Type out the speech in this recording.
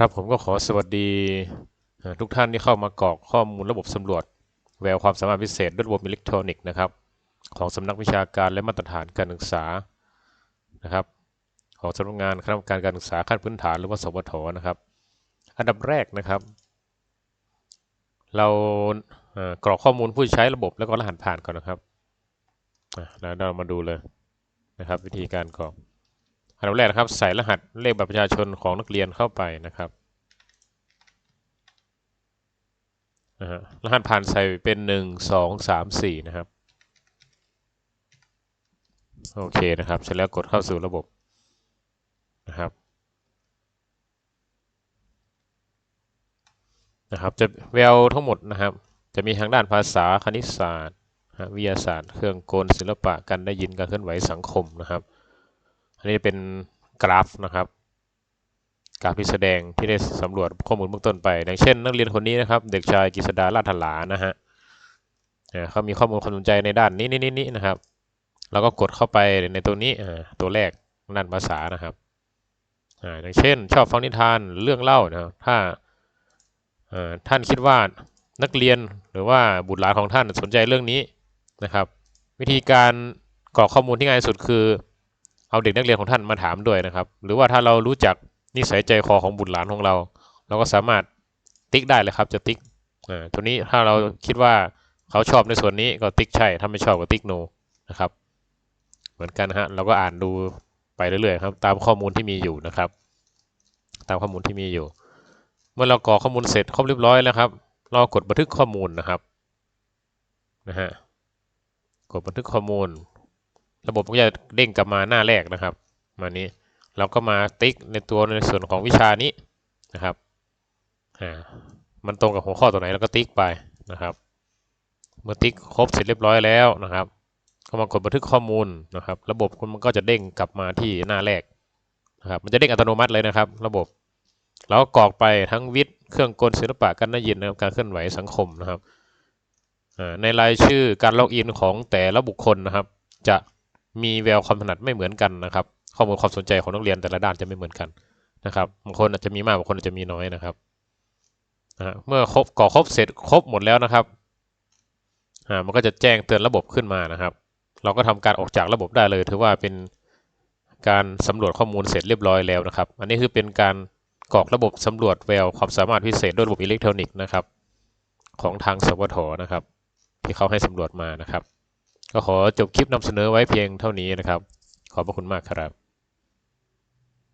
ครับผมก็ขอสวัสดีทุกท่านที่เข้ามากรอกข้อมูลระบบสำรวจ แววความสามารถพิเศษด้วยระบบอิเล็กทรอนิกส์นะครับ ของสำนักวิชาการและมาตรฐานการศึกษานะครับ ของสำนักงานคณะกรรมการการศึกษาขั้นพื้นฐานหรือว่าสวทนะครับ อันดับแรกนะครับ เรากรอกข้อมูลผู้ใช้ระบบแล้วก็รหัสผ่านก่อนนะครับแล้วเรามาดูเลยนะครับ วิธีการกรอก ดับแรกครับใส่รหัสเลขบัตรประชาชนของนักเรียนเข้าไปนะครับนะฮะรหัสผ่านใส่เป็นหนึ่งสองสามสี่นะครับโอเคนะครับ เสร็จแล้วกดเข้าสู่ระบบนะครับนะครับจะแววทั้งหมดนะครับ จะมีทางด้านภาษาคณิตศาสตร์วิทยาศาสตร์ เครื่องกลศิลปะการได้ยินการเคลื่อนไหวสังคมนะครับ อันนี้เป็นกราฟนะครับกราฟที่แสดงที่ได้สำรวจข้อมูลเบื้องต้นไปอย่างเช่น นักเรียนคนนี้นะครับ เด็กชายกฤษดาลาถลานะฮะเขามีข้อมูลความสนใจในด้านนี้นี้นี้นะครับ เราก็กดเข้าไปในตัวนี้ตัวแรกด้านภาษานะครับอย่างเช่น ชอบฟังนิทานเรื่องเล่านะครับถ้าท่านคิดว่านักเรียนหรือว่าบุตรหลานของท่านสนใจเรื่องนี้นะครับ วิธีการกรอกข้อมูลที่ง่ายสุดคือ เอาเด็กนักเรียนของท่านมาถามด้วยนะครับ หรือว่าถ้าเรารู้จักนิสัยใจคอของบุตรหลานของเรา เราก็สามารถติ๊กได้เลยครับจะติ๊กอ่าตัวนี้ถ้าเราคิดว่าเขาชอบในส่วนนี้ก็ติ๊กใช่ถ้าไม่ชอบก็ติ๊กโนนะครับ เหมือนกันฮะเราก็อ่านดูไปเรื่อยๆครับ ตามข้อมูลที่มีอยู่นะครับ ตามข้อมูลที่มีอยู่ เมื่อเรากรอกข้อมูลเสร็จครบเรียบร้อยแล้วครับ เรากดบันทึกข้อมูลนะครับนะฮะกดบันทึกข้อมูล ระบบก็จะเด้งกลับมาหน้าแรกนะครับมานี้เราก็มาติ๊กในตัวในส่วนของวิชานี้นะครับอ่ามันตรงกับหัวข้อตัวไหนเราก็ติ๊กไปนะครับ เมื่อติ๊กครบเสร็จเรียบร้อยแล้วนะครับก็มากดบันทึกข้อมูลนะครับ ระบบมันก็จะเด้งกลับมาที่หน้าแรกนะครับ มันจะเด้งอัตโนมัติเลยนะครับ ระบบเราก็กรอกไปทั้งวิทย์เครื่องกลศิลปะการได้ยินนะครับการเคลื่อนไหวสังคมนะครับอ่าในรายชื่อการล็อกอินของแต่ละบุคคลนะครับ จะ มีแววความถนัดไม่เหมือนกันนะครับ ข้อมูลความสนใจของนักเรียนแต่ละด้านจะไม่เหมือนกันนะครับบางคนอาจจะมีมากบางคนอาจจะมีน้อยนะครับนะเมื่อครบกรอครบเสร็จครบหมดแล้วนะครับมันก็จะแจ้งเตือนระบบขึ้นมานะครับ เราก็ทำการออกจากระบบได้เลย ถือว่าเป็นการสำรวจข้อมูลเสร็จเรียบร้อยแล้วนะครับ อันนี้คือเป็นการกรอกระบบสำรวจแววความสามารถพิเศษด้วยระบบอิเล็กทรอนิกส์นะครับ ของทางสวทนะครับ ที่เขาให้สำรวจมานะครับ ก็ขอจบคลิปนำเสนอไว้เพียงเท่านี้นะครับ ขอบพระคุณมากครับ